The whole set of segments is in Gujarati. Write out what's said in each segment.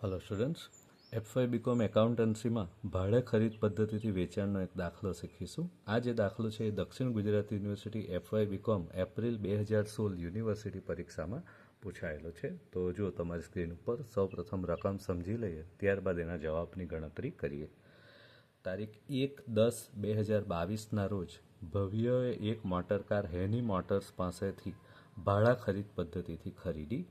Hello students F Y BCom એકાઉન્ટન્સીમાં ભાડે ખરીદ પદ્ધતિથી વેચાણનો એક દાખલો શીખીશું. આ જે દાખલો છે એ દક્ષિણ Gujarat university F Y BCom April બે હજાર સોળ યુનિવર્સિટી પરીક્ષામાં પૂછાયેલો છે. તો જો તમારી સ્ક્રીન ઉપર સૌપ્રથમ રકમ સમજી લઈએ, ત્યારબાદ એના જવાબની ગણતરી કરીએ. તારીખ એક દસ બે હજાર બાવીસના રોજ ભવ્યએ એક મોટરકાર હેની મોટર્સ પાસેથી ભાડા ખરીદ પદ્ધતિથી ખરીદી.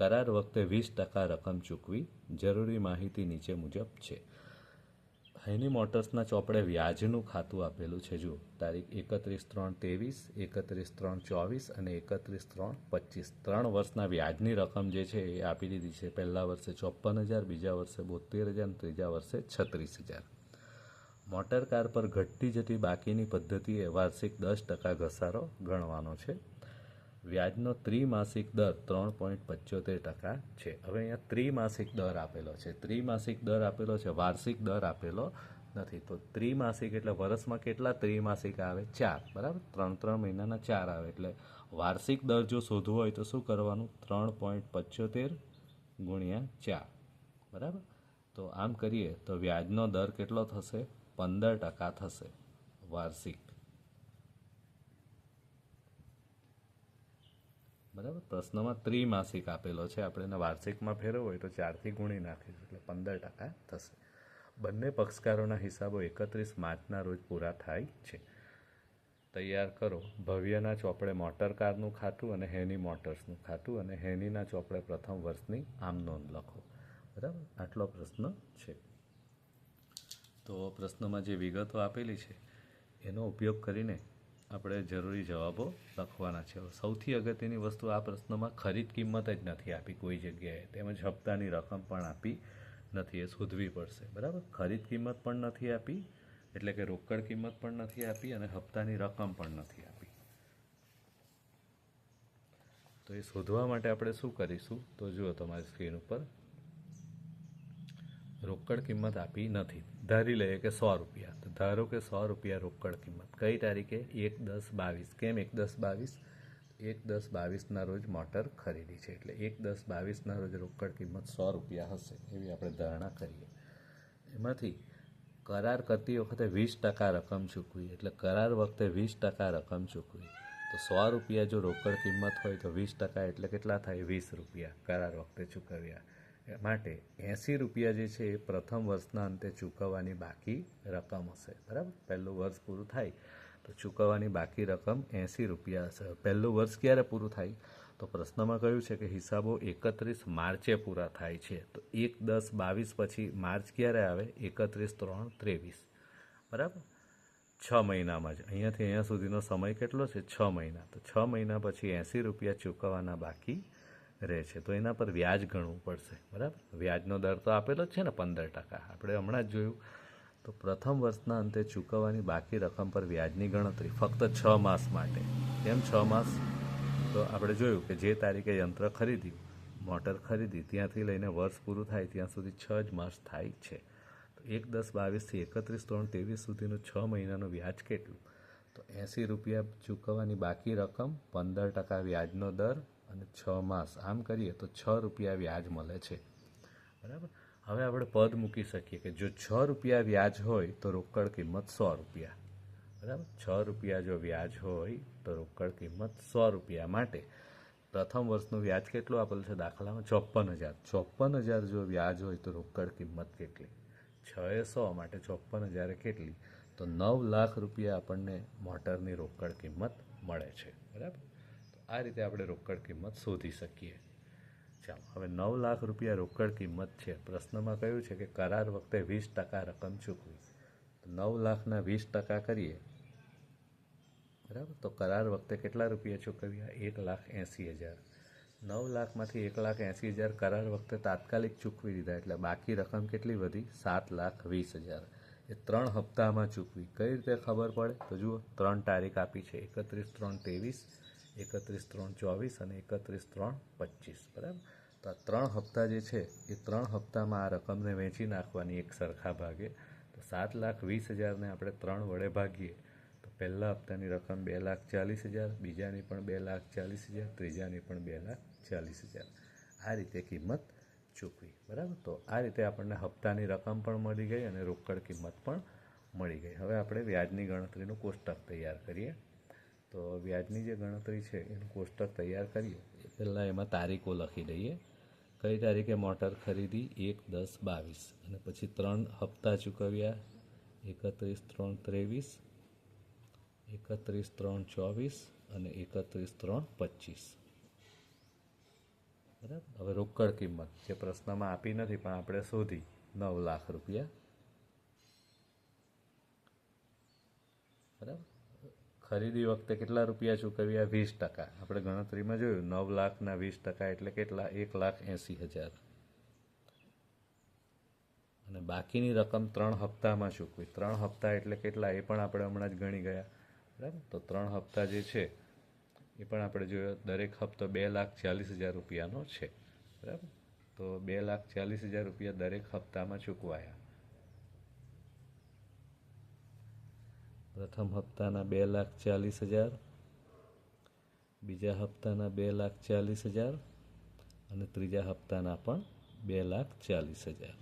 કરાર વખતે વીસ ટકા રકમ ચૂકવી જરૂરી માહિતી નીચે મુજબ છે. હૈની મોટર્સના ચોપડે વ્યાજનું ખાતું આપેલું છે. જુઓ, તારીખ એકત્રીસ ત્રણ ત્રેવીસ, એકત્રીસ ત્રણ ચોવીસ અને એકત્રીસ ત્રણ પચીસ. ત્રણ વર્ષના વ્યાજની રકમ જે છે એ આપી દીધી છે. પહેલા વર્ષે ચોપન હજાર, બીજા વર્ષે બોતેર હજાર ત્રીજા વર્ષે છત્રીસ હજાર. મોટર કાર પર ઘટતી જતી બાકીની પદ્ધતિએ વાર્ષિક દસ ટકા ઘસારો ગણવાનો છે. વ્યાજનો ત્રિમાસિક દર ત્રણ પોઈન્ટ પંચોતેર ટકા છે. હવે અહીંયા ત્રિમાસિક દર આપેલો છે. ત્રિમાસિક દર આપેલો છે. વાર્ષિક દર આપેલો નથી. તો ત્રિમાસિક એટલે વર્ષમાં કેટલા ત્રિમાસિક આવે? ચાર. બરાબર? ત્રણ ત્રણ મહિનાના ચાર આવે. એટલે વાર્ષિક દર જો શોધવો હોય તો શું કરવાનું? ત્રણ પોઈન્ટ પંચોતેર ગુણ્યા ચાર. બરાબર? તો આમ કરીએ તો વ્યાજનો દર કેટલો થશે? પંદર ટકા થશે. વાર્ષિક બરાબર? પ્રશ્નમાં ત્રિમાસિક આપેલો છે. આપણે એને વાર્ષિકમાં ફેરવવો હોય તો ચારથી ગુણી નાખીશું એટલે પંદર ટકા થશે. બંને પક્ષકારોના હિસાબો એકત્રીસ માર્ચના રોજ પૂરા થાય છે. તૈયાર કરો. ભવ્યના ચોપડે મોટર કારનું ખાતું અને હેની મોટર્સનું ખાતું અને હેનીના ચોપડે પ્રથમ વર્ષની આમ નોંધ લખો. બરાબર? આટલો પ્રશ્ન છે. તો પ્રશ્નમાં જે વિગતો આપેલી છે, એનો ઉપયોગ કરીને આપણે જરૂરી જવાબો લખવાના છે. સૌથી અગત્યની વસ્તુ આ પ્રશ્નમાં ખરીદ કિંમત જ નથી આપી. કોઈ જગ્યાએ તેમજ હપ્તાની રકમ પણ આપી નથી, એ શોધવી પડશે. બરાબર? ખરીદ કિંમત પણ નથી આપી, એટલે કે રોકડ કિંમત પણ નથી આપી અને હપ્તાની રકમ પણ નથી આપી. તો એ શોધવા માટે આપણે શું કરીશું? તો જુઓ તમારી સ્ક્રીન ઉપર. રોકડ કિંમત આપી નથી. ધારી લઈએ કે સો રૂપિયા. તો ધારો કે સો રૂપિયા રોકડ કિંમત. કઈ તારીખે? એક દસ બાવીસ. કેમ એક દસ બાવીસ? એક દસ બાવીસના રોજ મોટર ખરીદી છે. એટલે એક દસ બાવીસના રોજ રોકડ કિંમત સો રૂપિયા હશે એવી આપણે ધારણા કરીએ. એમાંથી કરાર કરતી વખતે વીસ ટકા રકમ ચૂકવી. એટલે કરાર વખતે વીસ ટકા રકમ ચૂકવી. તો સો રૂપિયા જો રોકડ કિંમત હોય તો વીસ ટકા એટલે કેટલા થાય? વીસ રૂપિયા કરાર વખતે ચૂકવ્યા. માટે એંસી રૂપિયા જે છે એ પ્રથમ વર્ષના અંતે ચૂકવવાની બાકી રકમ હશે. બરાબર? પહેલું વર્ષ પૂરું થાય તો ચૂકવવાની બાકી રકમ એંસી રૂપિયા હશે. પહેલું વર્ષ ક્યારે પૂરું થાય? તો પ્રશ્નમાં કહ્યું છે કે હિસાબો એકત્રીસ માર્ચે પૂરા થાય છે. તો એક, દસ, બાવીસ પછી માર્ચ ક્યારે આવે? એકત્રીસ, ત્રણ, ત્રેવીસ. બરાબર? છ મહિનામાં જ. અહીંયાથી અહીંયા સુધીનો સમય કેટલો છે? છ મહિના. તો છ મહિના પછી એંસી રૂપિયા ચૂકવવાના બાકી રહે છે તો એના પર વ્યાજ ગણવું પડશે, બરાબર? વ્યાજનો દર તો આપેલો જ છે ને, પંદર ટકા. આપણે હમણાં જ જોયું. તો પ્રથમ વર્ષના અંતે ચૂકવવાની બાકી રકમ પર વ્યાજની ગણતરી, ફક્ત છ માસ માટે. કેમ છ માસ? તો આપણે જોયું કે જે તારીખે યંત્ર ખરીદ્યું, મોટર ખરીદી, ત્યાંથી લઈને વર્ષ પૂરું થાય, ત્યાં સુધી છ જ માસ થાય છે. તો એક દસ બાવીસથી એકત્રીસ ત્રણ ત્રેવીસ સુધીનું છ મહિનાનું વ્યાજ કેટલું? તો એંસી રૂપિયા ચૂકવવાની બાકી રકમ, પંદર ટકા વ્યાજનો દર અને છ માસ. આમ કરીએ તો છ રૂપિયા વ્યાજ મળે છે. બરાબર? હવે આપણે પદ મૂકી શકીએ કે જો છ રૂપિયા વ્યાજ હોય તો રોકડ કિંમત સો રૂપિયા. બરાબર? છ રૂપિયા જો વ્યાજ હોય તો રોકડ કિંમત સો રૂપિયા માટે. પ્રથમ વર્ષનું વ્યાજ કેટલું આપેલું છે દાખલામાં? ચોપન હજાર. ચોપન હજાર જો વ્યાજ હોય તો રોકડ કિંમત કેટલી? છ એ સો માટે ચોપન હજારે કેટલી? તો નવ લાખ રૂપિયા આપણને મોટરની રોકડ કિંમત મળે છે. બરાબર? આ રીતે આપણે રોકડ કિંમત શોધી શકીએ. ચાલો, હવે નવ લાખ રૂપિયા રોકડ કિંમત છે. પ્રશ્નમાં કહ્યું છે કે કરાર વખતે વીસ ટકા રકમ ચૂકવી. નવ લાખના વીસ ટકા કરીએ. બરાબર? તો કરાર વખતે કેટલા રૂપિયા ચૂકવ્યા? એક લાખ એંસી હજાર. નવ લાખમાંથી એક લાખ એંસી હજાર કરાર વખતે તાત્કાલિક ચૂકવી દીધા. એટલે બાકી રકમ કેટલી વધી? સાત લાખ વીસ હજાર. એ ત્રણ હપ્તામાં ચૂકવી. કઈ રીતે ખબર પડે? તો જુઓ, ત્રણ તારીખ આપી છે. એકત્રીસ, ત્રણ, ત્રેવીસ. એકત્રીસ, ત્રણ, ચોવીસ અને એકત્રીસ, ત્રણ, પચીસ, બરાબર? તો આ ત્રણ હપ્તા જે છે, એ ત્રણ હપ્તામાં આ રકમને વેચી નાખવાની એક સરખા ભાગે. તો સાત લાખ વીસ હજારને આપણે ત્રણ વડે ભાગીએ. તો પહેલા હપ્તાની રકમ બે લાખ ચાલીસ હજાર, બીજાની પણ બે લાખ ચાલીસ હજાર, ત્રીજાની પણ બે લાખ ચાલીસ હજાર. આ રીતે કિંમત ચૂકવી, બરાબર? તો આ રીતે આપણને હપ્તાની રકમ પણ મળી ગઈ અને રોકડ કિંમત પણ મળી ગઈ. હવે આપણે વ્યાજની ગણતરીનું કોષ્ટક તૈયાર કરીએ. તો વ્યાજની જે ગણતરી છે, એનું કોષ્ટક તૈયાર કરીએ. પહેલાં એમાં તારીખો લખી દઈએ. કઈ તારીખે મોટર ખરીદી? એક, દસ, બાવીસ. અને પછી ત્રણ હપ્તા ચૂકવ્યા. એકત્રીસ, ત્રણ, ત્રેવીસ. એકત્રીસ, ત્રણ, ચોવીસ. અને એકત્રીસ, ત્રણ, પચીસ. બરાબર? હવે રોકડ કિંમત. જે પ્રશ્નમાં આપી નથી, પણ આપણે શોધી નવ લાખ રૂપિયા બરાબર ખરીદી વખતે કેટલા રૂપિયા ચૂકવ્યા? વીસ ટકા. આપણે ગણતરીમાં જોયું, નવ લાખના વીસ ટકા એટલે કેટલા? એક લાખ એંસી હજાર. અને બાકીની રકમ ત્રણ હપ્તામાં ચૂકવી. ત્રણ હપ્તા એટલે કેટલા? એ પણ આપણે હમણાં જ ગણી ગયા. બરાબર? તો ત્રણ હપ્તા જે છે, એ પણ આપણે જોયો, દરેક હપ્તો બે લાખ ચાલીસ હજાર રૂપિયાનો છે. બરાબર? તો બે લાખ ચાલીસ હજાર રૂપિયા દરેક હપ્તામાં ચૂકવાયા. પ્રથમ હપ્તાના બે લાખ ચાલીસ હજાર, બીજા હપ્તાના બે લાખ ચાલીસ હજાર અને ત્રીજા હપ્તાના પણ બે લાખ ચાલીસ હજાર.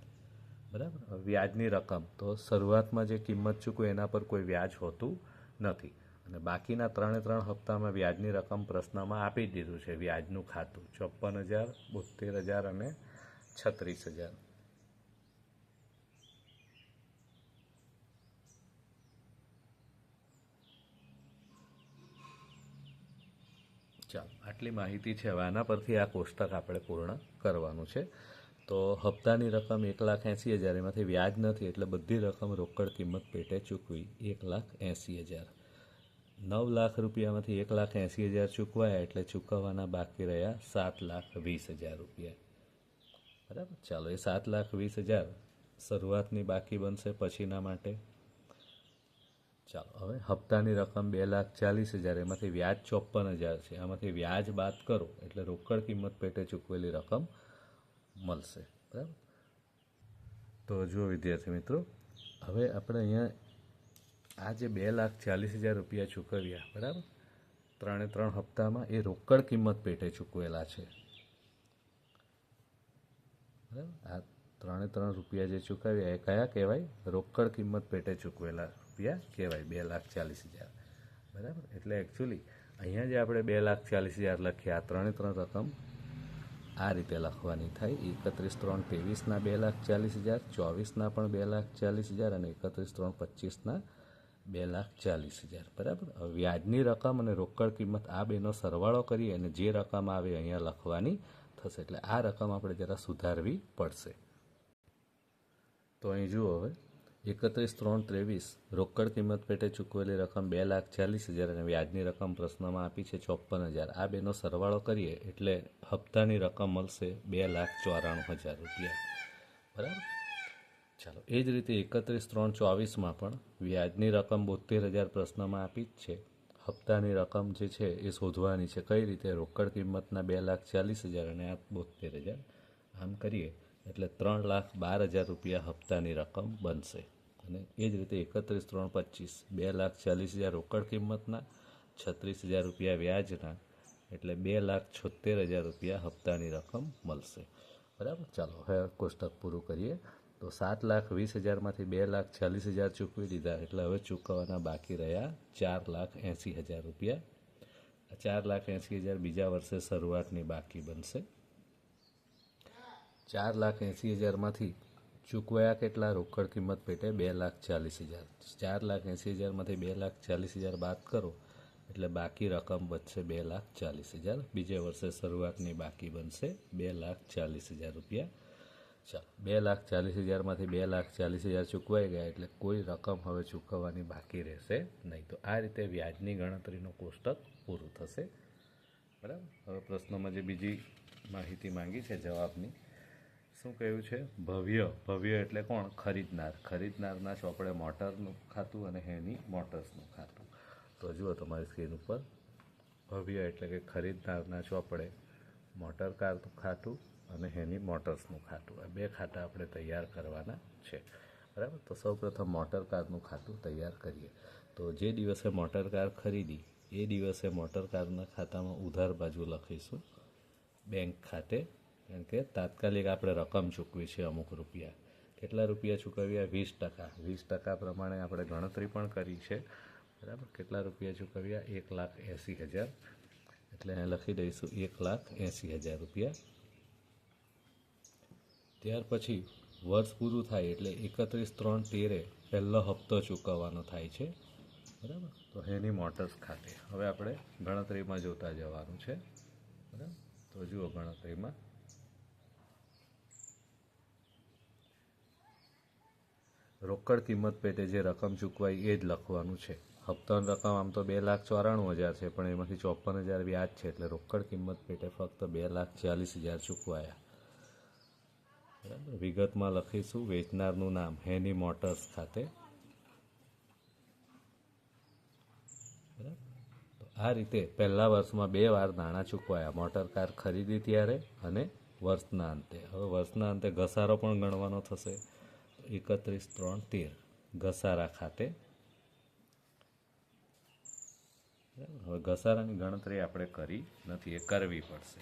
બરાબર? વ્યાજની રકમ. તો શરૂઆતમાં જે કિંમત ચૂકવું એના પર કોઈ વ્યાજ હોતું નથી. અને બાકીના ત્રણે ત્રણ હપ્તામાં વ્યાજની રકમ પ્રશ્નમાં આપી દીધું છે. વ્યાજનું ખાતું ચોપન હજાર બોતેર હજાર અને છત્રીસ હજાર. ચાલો, આટલી માહિતી છે. હવે આના પરથી આ કોષ્ટક આપણે પૂર્ણ કરવાનું છે. તો હપ્તાની રકમ એક લાખ એંસી હજાર, એમાંથી વ્યાજ નથી એટલે બધી રકમ રોકડ કિંમત પેટે ચૂકવી એક લાખ એંસી હજાર. નવ લાખ રૂપિયામાંથી એક લાખ એંસી હજાર ચૂકવાયા એટલે ચૂકવવાના બાકી રહ્યા સાત લાખ વીસ હજાર રૂપિયા. બરાબર? ચાલો, એ સાત લાખ વીસ હજાર શરૂઆતની બાકી બનશે પછીના માટે. ચાલો, હવે હપ્તાની રકમ બે લાખ ચાલીસ હજાર, એમાંથી વ્યાજ ચોપન હજાર છે. આમાંથી વ્યાજ બાદ કરો, એટલે રોકડ કિંમત પેટે ચૂકવેલી રકમ મળશે. બરાબર? તો જુઓ વિદ્યાર્થી મિત્રો, હવે આપણે અહીંયા આ જે બે લાખ ચાલીસ હજાર રૂપિયા ચૂકવ્યા, બરાબર? ત્રણે ત્રણ હપ્તામાં એ રોકડ કિંમત પેટે ચૂકવેલા છે. બરાબર? આ ત્રણે ત્રણ રૂપિયા જે ચૂકવ્યા, એ કયા કહેવાય? રોકડ કિંમત પેટે ચૂકવેલા. રૂપિયા કહેવાય, બે લાખ ચાલીસ હજાર. બરાબર? એટલે એકચ્યુઅલી અહીંયા જે આપણે બે લાખ ચાલીસ હજાર લખ્યા ત્રણે ત્રણ રકમ આ રીતે લખવાની થાય. એકત્રીસ ત્રણ ત્રેવીસના બે લાખ ચાલીસ હજાર ચોવીસના પણ બે લાખ ચાલીસ હજાર અને એકત્રીસ ત્રણ પચીસના બે લાખ ચાલીસ હજાર. બરાબર? હવે વ્યાજની રકમ અને રોકડ કિંમત આ બેનો સરવાળો કરીએ અને જે રકમ આવે અહીંયા લખવાની થશે. એટલે આ રકમ આપણે જરા સુધારવી પડશે. તો અહીં જુઓ હવે. એકત્રીસ ત્રણ ત્રેવીસ રોકડ કિંમત પેટે ચૂકવેલી રકમ બે લાખ ચાલીસ હજાર અને વ્યાજની રકમ પ્રશ્નમાં આપી છે ચોપન હજાર. આ બેનો સરવાળો કરીએ એટલે હપ્તાની રકમ મળશે બે લાખ ચોરાણું હજાર રૂપિયા. બરાબર? ચાલો, એ જ રીતે એકત્રીસ ત્રણ ચોવીસમાં પણ વ્યાજની રકમ બોતેર હજાર પ્રશ્નમાં આપી જ છે. હપ્તાની રકમ જે છે એ શોધવાની છે. કઈ રીતે? રોકડ કિંમતના બે લાખ ચાલીસ હજાર અને આ બોતેર હજાર. આમ કરીએ. એટલે ત્રણ લાખ બાર હજાર રૂપિયા હપ્તાની રકમ બનશે. અને એ જ રીતે એકત્રીસ, ત્રણ, પચીસ, બે લાખ ચાલીસ હજાર રોકડ કિંમતના, છત્રીસ હજાર રૂપિયા વ્યાજના, એટલે બે લાખ છોતેર હજાર રૂપિયા હપ્તાની રકમ મળશે. બરાબર? ચાલો, હવે કોષ્ટક પૂરું કરીએ. તો સાત લાખ વીસ હજારમાંથી બે લાખ ચાલીસ હજાર ચૂકવી દીધા, એટલે હવે ચૂકવવાના બાકી રહ્યા ચાર લાખ એંસી હજાર રૂપિયા. ચાર લાખ એંસી હજાર બીજા વર્ષે શરૂઆતની બાકી બનશે. ચાર લાખ એંસી હજારમાંથી ચૂકવાયા કેટલા? રોકડ કિંમત પેટે બે લાખ ચાલીસ હજાર. ચાર લાખ એંસી હજારમાંથી બે લાખ ચાલીસ હજાર બાદ કરો, એટલે બાકી રકમ બચશે બે લાખ ચાલીસ હજાર. બીજે વર્ષે શરૂઆતની બાકી બનશે બે લાખ ચાલીસ હજાર રૂપિયા. ચાલો, બે લાખ ચાલીસ હજારમાંથી બે લાખ ચાલીસ હજાર ચૂકવાઈ ગયા, એટલે કોઈ રકમ હવે ચૂકવવાની બાકી રહેશે નહીં. તો આ રીતે વ્યાજની ગણતરીનું કોષ્ટક પૂરું થશે. બરાબર? હવે પ્રશ્નોમાં જે બીજી માહિતી માંગી છે જવાબની શું કહ્યું છે? ભવ્ય. ભવ્ય એટલે કોણ? ખરીદનાર. ખરીદનારના ચોપડે મોટરનું ખાતું અને હેની મોટર્સનું ખાતું. તો જુઓ તમારી સ્ક્રીન ઉપર. ભવ્ય એટલે કે ખરીદનારના ચોપડે મોટર કારનું ખાતું અને હેની મોટર્સનું ખાતું. આ બે ખાતા આપણે તૈયાર કરવાના છે. બરાબર? તો સૌપ્રથમ મોટર કારનું ખાતું તૈયાર કરીએ. તો જે દિવસે મોટર કાર ખરીદી, એ દિવસે મોટર કારના ખાતામાં ઉધાર બાજુ લખીશું. બેંક ખાતે કારણ કે તાત્કાલિક આપણે રકમ ચૂકવી છે અમુક રૂપિયા. કેટલા રૂપિયા ચૂકવ્યા? વીસ ટકા. વીસ ટકા પ્રમાણે આપણે ગણતરી પણ કરી છે. બરાબર? કેટલા રૂપિયા ચૂકવ્યા? એક લાખ એંસી હજાર. એટલે અહીં લખી દઈશું, એક લાખ એંસી હજાર રૂપિયા. ત્યાર પછી વર્ષ પૂરું થાય એટલે એકત્રીસ ત્રણ તેરે પહેલો હપ્તો ચૂકવવાનો થાય છે. બરાબર? તો હેની મોટર્સ ખાતે. હવે આપણે ગણતરીમાં જોતા જવાનું છે. બરાબર? તો જુઓ ગણતરીમાં. રોકડ કિંમત પેટે જે રકમ ચૂકવાઈ એ જ લખવાનું છે. હપ્તાની રકમ આમ તો બે લાખ ચોરાણું હજાર છે, પણ એમાંથી ચોપન હજાર વ્યાજ છે, એટલે રોકડ કિંમત પેટે ફક્ત બે લાખ ચાલીસ હજાર ચૂકવાયા. બરાબર? વિગતમાં લખીશું. વેચનારનું નામ હેની મોટર્સ ખાતે. બરાબર? આ રીતે પહેલા વર્ષમાં બે વાર નાણાં ચૂકવાયા. મોટર કાર ખરીદી ત્યારે અને વર્ષના અંતે. હવે વર્ષના અંતે ઘસારો પણ ગણવાનો થશે. એકત્રીસ, ત્રણ, તેર. ઘસારા ખાતે. હવે ઘસારાની ગણતરી આપણે કરી નથી, એ કરવી પડશે.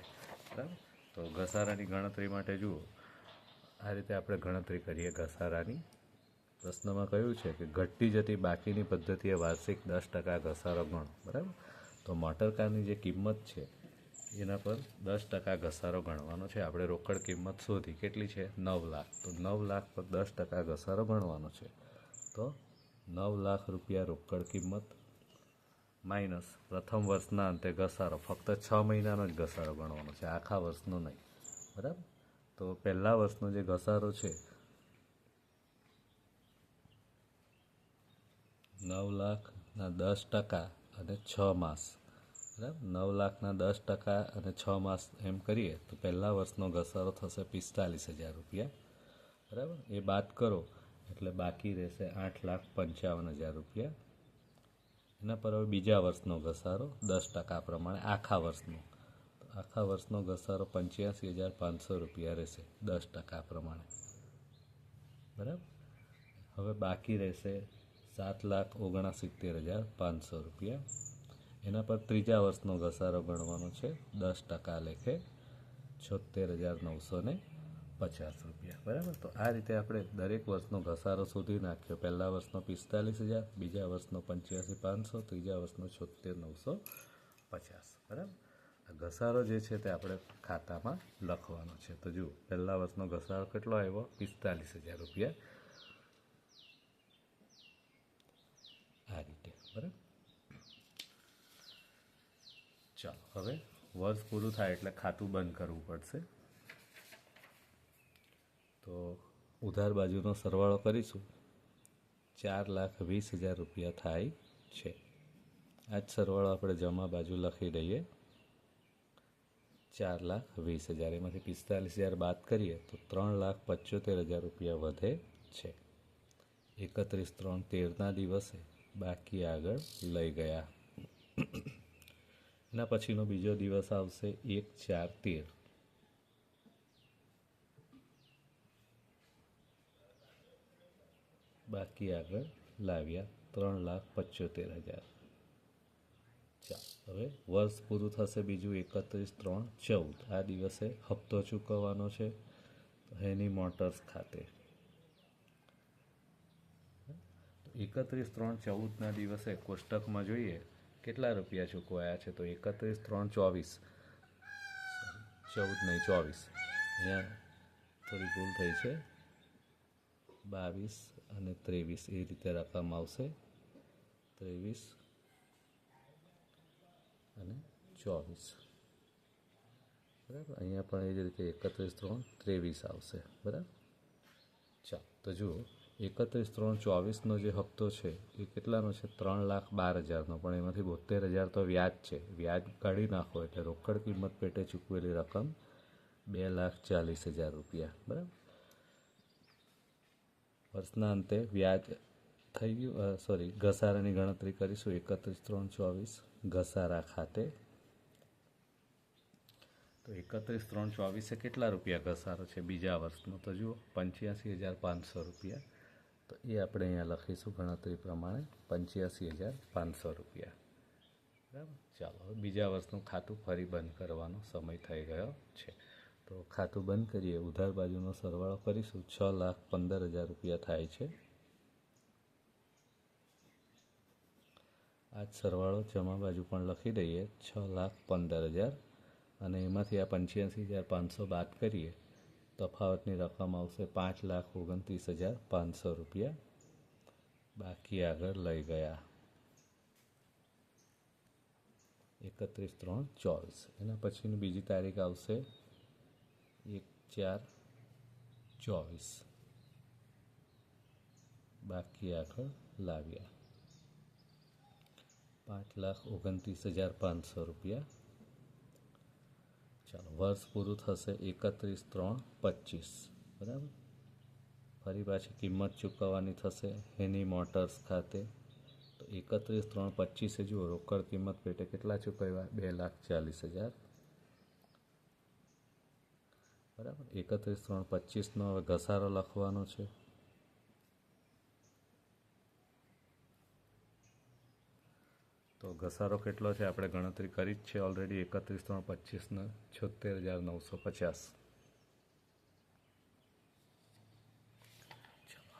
બરાબર? તો ઘસારાની ગણતરી માટે જુઓ. આ રીતે આપણે ગણતરી કરીએ ઘસારાની. પ્રશ્નમાં કહ્યું છે કે ઘટતી જતી બાકીની પદ્ધતિએ વાર્ષિક દસ ટકા ઘસારો ગણો. બરાબર? તો મોટર કારની જે કિંમત છે એના પર દસ ટકા ઘસારો ગણવાનો છે. આપણે રોકડ કિંમત શોધી કેટલી છે? નવ લાખ. તો નવ લાખ પર દસ ટકા ઘસારો ગણવાનો છે. તો નવ લાખ રૂપિયા રોકડ કિંમત માઇનસ પ્રથમ વર્ષના અંતે ઘસારો. ફક્ત છ મહિનાનો જ ઘસારો ગણવાનો છે. આખા વર્ષનો નહીં. બરાબર? તો પહેલા વર્ષનો જે ઘસારો છે, નવ લાખના દસ ટકા અને છ માસ. બરાબર? નવ લાખના દસ ટકા અને છ માસ એમ કરીએ તો પહેલા વર્ષનો ઘસારો થશે પિસ્તાલીસ હજાર રૂપિયા. બરાબર? એ બાદ કરો, એટલે બાકી રહેશે આઠ લાખ પંચાવન હજાર રૂપિયા. એના પર હવે બીજા વર્ષનો ઘસારો દસ ટકા પ્રમાણે આખા વર્ષનો. તો આખા વર્ષનો ઘસારો પંચ્યાસી હજાર પાંચસો રૂપિયા રહેશે દસ ટકા પ્રમાણે. બરાબર? હવે બાકી રહેશે સાત લાખ ઓગણસિત્તેર હજાર પાંચસો રૂપિયા. એના પર ત્રીજા વર્ષનો ઘસારો ગણવાનો છે. દસ ટકા લેખે છોતેર હજાર નવસો પચાસ રૂપિયા. બરાબર? તો આ રીતે આપણે દરેક વર્ષનો ઘસારો શોધી નાખ્યો. પહેલા વર્ષનો પિસ્તાલીસ હજાર, બીજા વર્ષનો પંચ્યાસી પાંચસો, ત્રીજા વર્ષનો છોતેર નવસો પચાસ. બરાબર? આ ઘસારો જે છે તે આપણે ખાતામાં લખવાનો છે. તો જુઓ, પહેલા વર્ષનો ઘસારો કેટલો આવ્યો? પિસ્તાલીસ હજાર રૂપિયા આ રીતે બરાબર ચાલો, હવે વર્ષ પૂરું થાય એટલે ખાતું બંધ કરવું પડશે. તો ઉધાર બાજુનો સરવાળો કરીશું. ચાર લાખ વીસ હજાર રૂપિયા થાય છે. આ જ સરવાળો આપણે જમા બાજુ લખી દઈએ. ચાર લાખ વીસ હજાર, એમાંથી પિસ્તાલીસ હજાર બાદ કરીએ તો ત્રણ લાખ પંચોતેર હજાર રૂપિયા વધે છે. એકત્રીસ ત્રણ તેરના દિવસે બાકી આગળ લઈ ગયા. એના પછીનો બીજો દિવસ આવશે એક ચાર તેર. બાકી આગળ લાવ્યા ત્રણ લાખ પંચોતેર હજાર. ચાલ, હવે વર્ષ પૂરું થશે બીજું એકત્રીસ ત્રણ ચૌદ. આ દિવસે હપ્તો ચૂકવવાનો છે હેની મોટર્સ ખાતે. એકત્રીસ ત્રણ ચૌદના દિવસે કોષ્ટકમાં જોઈએ કેટલા રૂપિયા ચૂકવાયા છે? તો એકત્રીસ, ત્રણ, ચોવીસ. ચૌદ નહીં, ચોવીસ. અહીંયા થોડી ભૂલ થઈ છે. બાવીસ અને ત્રેવીસ એ રીતે રકમ આવશે. ત્રેવીસ અને ચોવીસ. બરાબર? અહીંયા પણ એ જ રીતે એકત્રીસ, ત્રણ, ત્રેવીસ આવશે. બરાબર? ચાલો, તો જુઓ. એકત્રીસ ત્રણ ચોવીસનો જે હપ્તો છે, એ કેટલાનો છે? ત્રણ લાખ બાર હજારનો. પણ એમાંથી બોતેર હજાર તો વ્યાજ છે. વ્યાજ કાઢી નાખો એટલે રોકડ કિંમત પેટે ચૂકવેલી રકમ બે લાખ ચાલીસ હજાર રૂપિયા. બરાબર? વર્ષના અંતે વ્યાજ થઈ ગયું સોરી ઘસારાની ગણતરી કરીશું. એકત્રીસ ત્રણ ચોવીસ ઘસારા ખાતે. તો એકત્રીસ ત્રણ ચોવીસે કેટલા રૂપિયા ઘસારો છે બીજા વર્ષનો? તો જુઓ, પંચ્યાસી હજાર પાંચસો રૂપિયા. તો એ આપણે અહીંયા લખીશું ગણતરી પ્રમાણે પંચ્યાસી હજાર પાંચસો રૂપિયા. બરાબર? ચાલો બીજા વર્ષનું ખાતું ફરી બંધ કરવાનો સમય થઈ ગયો છે. તો ખાતું બંધ કરીએ, ઉધાર બાજુનો સરવાળો કરીશું. છ લાખ પંદર હજાર રૂપિયા થાય છે. આ સરવાળો જમા બાજુ પણ લખી દઈએ, છ લાખ પંદર હજાર. અને એમાંથી આ પંચ્યાસી હજાર પાંચસો બાદ કરીએ તફાવતની રકમ આવશે પાંચ લાખ ઓગણત્રીસ હજાર પાંચસો રૂપિયા બાકી આગળ લઈ ગયા એકત્રીસ ત્રણ ચોવીસ એના પછીની બીજી તારીખ આવશે એક ચાર ચોવીસ બાકી આગળ લાવ્યા પાંચ લાખ ઓગણત્રીસ હજાર પાંચસો રૂપિયા ચાલો, વર્ષ પૂરું થશે એકત્રીસ ત્રણ પચીસ. બરાબર? ફરી પાછી કિંમત ચૂકવવાની થશે હેની મોટર્સ ખાતે. તો એકત્રીસ ત્રણ પચીસે જુઓ, રોકડ કિંમત પેટે કેટલા ચૂકવ્યા? બે લાખ ચાલીસ હજાર. બરાબર? એકત્રીસ ત્રણ પચીસનો હવે ઘસારો લખવાનો છે. ઘસારો કેટલો છે? આપણે ગણતરી કરી જ છે ઓલરેડી એકત્રીસ ત્રણ પચીસને છોતેર હજાર નવસો પચાસ.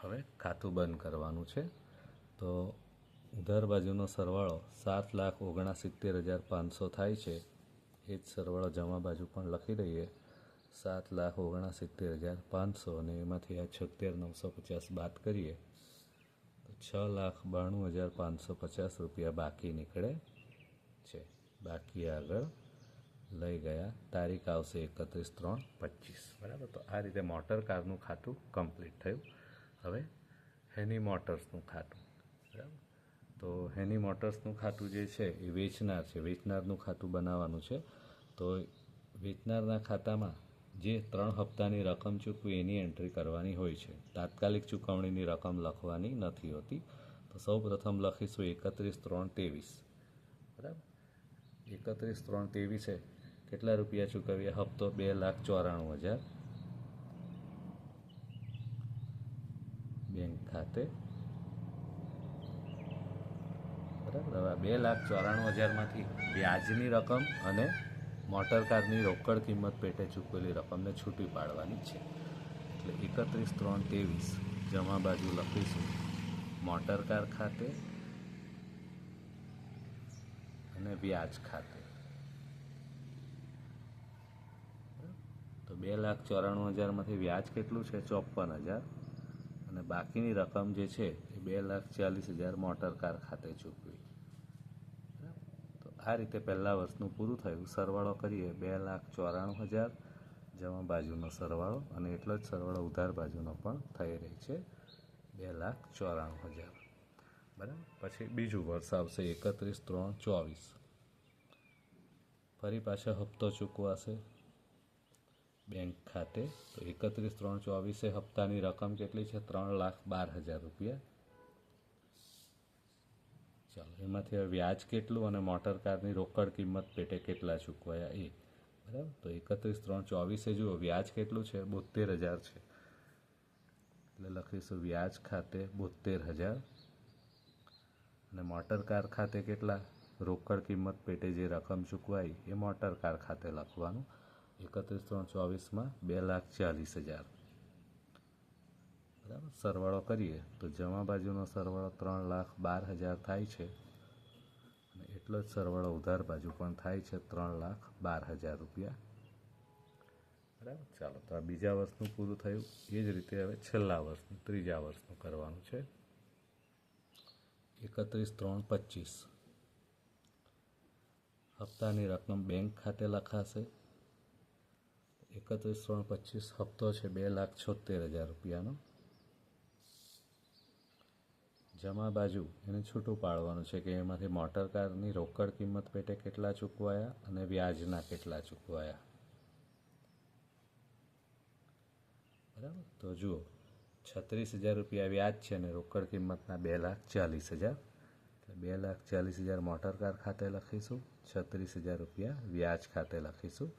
હવે ખાતું બંધ કરવાનું છે. તો દર બાજુનો સરવાળો સાત લાખ ઓગણસિત્તેર હજાર પાંચસો થાય છે. એ જ સરવાળો જમા બાજુ પણ લખી દઈએ. સાત લાખ ઓગણસિત્તેર હજાર પાંચસો અને એમાંથી આ છોતેર નવસો પચાસ બાદ કરીએ. છ લાખ બાણું હજાર પાંચસો પચાસ રૂપિયા બાકી નીકળે છે. બાકી આગળ લઈ ગયા. તારીખ આવશે એકત્રીસ ત્રણ પચીસ. બરાબર? તો આ રીતે મોટર કારનું ખાતું કમ્પ્લીટ થયું. હવે હેની મોટર્સનું ખાતું. બરાબર? તો હેની મોટર્સનું ખાતું જે છે એ વેચનાર છે. વેચનારનું ખાતું બનાવવાનું છે. તો વેચનારના ખાતામાં જે ત્રણ હપ્તાની રકમ ચૂકવી એની એન્ટ્રી કરવાની હોય છે. તાત્કાલિક ચૂકવણીની રકમ લખવાની નથી હોતી. તો સૌ પ્રથમ લખીશું એકત્રીસ ત્રણ ત્રેવીસ. બરાબર? એકત્રીસ ત્રણ ત્રેવીસે કેટલા રૂપિયા ચૂકવ્યા? હપ્તો બે લાખ ચોરાણું હજાર. બેંક ખાતે. બરાબર? હવે બે લાખ ચોરાણું હજારમાંથી વ્યાજની રકમ અને મોટર કારની રોકડ કિંમત પેટે ચૂકવેલી રકમને છૂટી પાડવાની છે. એટલે એકત્રીસ ત્રણ ત્રેવીસ જમા બાજુ લખીશું. મોટર કાર ખાતે અને વ્યાજ ખાતે. તો બે લાખ ચોરાણું હજારમાંથી વ્યાજ કેટલું છે? ચોપન હજાર. અને બાકીની રકમ જે છે, એ બે લાખ ચાલીસ હજાર મોટર કાર ખાતે ચૂકવી. આ રીતે પહેલા વર્ષનું પૂરું થયું. સરવાળો કરીએ બે લાખ ચોરાણું હજાર, જમા બાજુનો સરવાળો અને એટલો જ સરવાળો ઉધાર બાજુનો પણ થઈ રહી છે, બે લાખ ચોરાણું હજાર. બરાબર? પછી બીજું વર્ષ આવશે એકત્રીસ ત્રણ ચોવીસ. ફરી પાછા હપ્તો ચૂકવાશે બેંક ખાતે. તો એકત્રીસ ત્રણ ચોવીસે હપ્તાની રકમ કેટલી છે? ત્રણ લાખ બાર હજાર રૂપિયા. ચાલો, એમાંથી વ્યાજ કેટલું અને મોટર કારની રોકડ કિંમત પેટે કેટલા ચૂકવાયા એ. બરાબર? તો એકત્રીસ ત્રણ ચોવીસે જુઓ, વ્યાજ કેટલું છે? બોતેર હજાર છે. એટલે લખીશું વ્યાજ ખાતે બોતેર હજાર અને મોટર કાર ખાતે કેટલા? રોકડ કિંમત પેટે જે રકમ ચૂકવાઈ એ મોટર કાર ખાતે લખવાનું. એકત્રીસ ત્રણ ચોવીસમાં બે લાખ ચાલીસ હજાર. સરવાળો કરીએ, તો જમા બાજુનો સરવાળો ત્રણ લાખ બાર હજાર થાય છે. અને એટલો જ સરવાળો ઉધાર બાજુ પણ થાય છે ત્રણ લાખ બાર હજાર રૂપિયા. બરાબર? ચાલો, તો આ બીજા વર્ષનું પૂરું થયું. એ જ રીતે હવે છેલ્લા વર્ષનું, ત્રીજા વર્ષનું કરવાનું છે. એકત્રીસ ત્રણ પચીસ. હપ્તાની રકમ બેંક ખાતે લખાશે. એકત્રીસ ત્રણ પચીસ હપ્તો છે બે લાખ છોતેર હજાર રૂપિયાનો. જમા બાજુ એને છૂટું પાડવાનું છે કે એમાંથી મોટર કારની રોકડ કિંમત પેટે કેટલા ચૂકવાયા અને વ્યાજના કેટલા ચૂકવાયા. બરાબર? તો જુઓ, છત્રીસ હજાર રૂપિયા વ્યાજ છે અને રોકડ કિંમતના બે લાખ ચાલીસ હજાર. એટલે બે લાખ ચાલીસ હજાર મોટર કાર ખાતે લખીશું, છત્રીસ હજાર રૂપિયા વ્યાજ ખાતે લખીશું.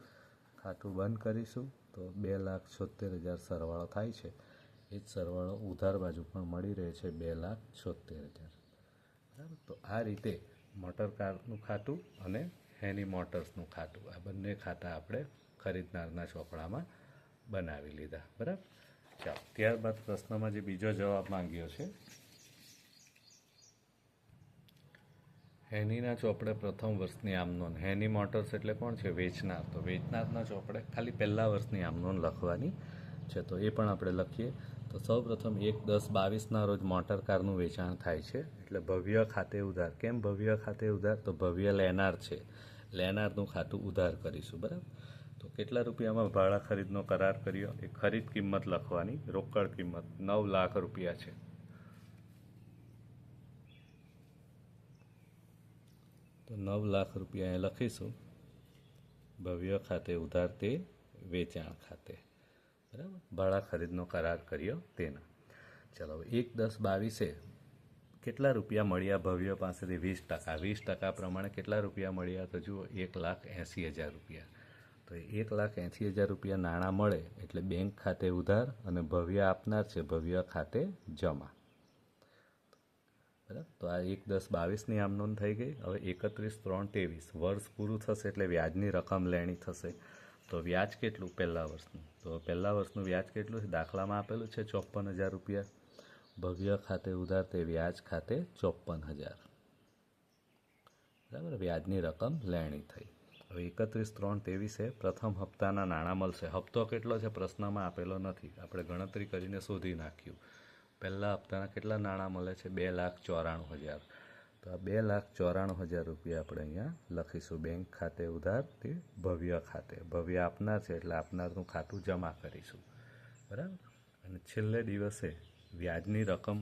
ખાતું બંધ કરીશું તો બે લાખ છોતેર હજાર સરવાળો થાય છે. એ જ સરવાળો ઉધાર બાજુ પણ મળી રહે છે બે લાખ છોતેર હજાર. બરાબર? તો આ રીતે મોટર કારનું ખાતું અને હેની મોટર્સનું ખાતું, આ બંને ખાતા આપણે ખરીદનારના ચોપડામાં બનાવી લીધા. બરાબર? ચાલો, ત્યારબાદ પ્રશ્નમાં જે બીજો જવાબ માંગ્યો છે. હેનીના ચોપડે પ્રથમ વર્ષની આમનોન. હેની મોટર્સ એટલે કોણ છે? વેચનાર. તો વેચનારના ચોપડે ખાલી પહેલા વર્ષની આમનોન લખવાની છે. તો એ પણ આપણે લખીએ. તો સૌ પ્રથમ એક દસ બાવીસના રોજ મોટર કારનું વેચાણ થાય છે. એટલે ભવ્ય ખાતે ઉધાર. કેમ ભવ્ય ખાતે ઉધાર? તો ભવ્ય લેનાર છે. લેનારનું ખાતું ઉધાર કરીશું, બરાબર? તો કેટલા રૂપિયામાં ભાડા ખરીદનો કરાર કર્યો? એ ખરીદ કિંમત લખવાની. રોકડ કિંમત નવ લાખ રૂપિયા છે. તો નવ લાખ રૂપિયા લખીશું. ભવ્ય ખાતે ઉધાર તે વેચાણ ખાતે. બરાબર? ભાડા ખરીદનો કરાર કર્યો તેના. ચલો એક દસ બાવીસે કેટલા રૂપિયા મળ્યા ભવ્ય પાસેથી? વીસ ટકા. વીસ ટકા પ્રમાણે કેટલા રૂપિયા મળ્યા? તો જુઓ, એક લાખ એંસી હજાર રૂપિયા. તો એક લાખ એંસી હજાર રૂપિયા નાણાં મળે એટલે બેંક ખાતે ઉધાર અને ભવ્ય આપનાર છે, ભવ્ય ખાતે જમા. બરાબર? તો આ એક દસ બાવીસની આમ નોંધ થઈ ગઈ. હવે એકત્રીસ ત્રણ ત્રેવીસ. વર્ષ પૂરું થશે એટલે વ્યાજની રકમ લેણી થશે. તો વ્યાજ કેટલું પહેલા વર્ષનું? તો પહેલા વર્ષનું વ્યાજ કેટલું છે? દાખલામાં આપેલું છે ચોપન હજાર રૂપિયા. ભવ્ય ખાતે ઉધાર તે વ્યાજ ખાતે ચોપન હજાર. બરાબર? વ્યાજની રકમ લેણી થઈ. હવે એકત્રીસ ત્રણ ત્રેવીસે પ્રથમ હપ્તાના નાણાં મળશે. હપ્તો કેટલો છે? પ્રશ્નમાં આપેલો નથી. આપણે ગણતરી કરીને શોધી નાખ્યું. પહેલા હપ્તાના કેટલા નાણાં મળે છે? બે લાખ ચોરાણું હજાર. તો આ બે લાખ ચોરાણું હજાર રૂપિયા આપણે અહીંયા લખીશું. બેંક ખાતે ઉધાર તે ભવ્ય ખાતે. ભવ્ય આપનાર છે એટલે આપનારનું ખાતું જમા કરીશું. બરાબર? અને છેલ્લે દિવસે વ્યાજની રકમ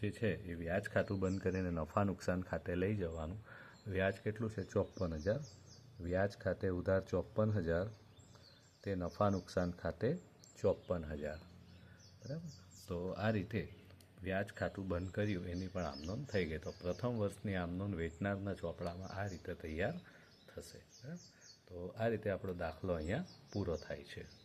જે છે એ વ્યાજ ખાતું બંધ કરીને નફા નુકસાન ખાતે લઈ જવાનું. વ્યાજ કેટલું છે? ચોપન હજાર. વ્યાજ ખાતે ઉધાર ચોપન હજાર. તે નફા નુકસાન ખાતે ચોપન હજાર. બરાબર? તો આ રીતે વ્યાજ ખાતું બંધ કર્યું, એની પણ આમનોંધ થઈ ગઈ. તો પ્રથમ વર્ષની આમનોંધ વેચનારના ચોપડામાં આ રીતે તૈયાર થશે. બરાબર? તો આ રીતે આપણો દાખલો અહીંયા પૂરો થાય છે.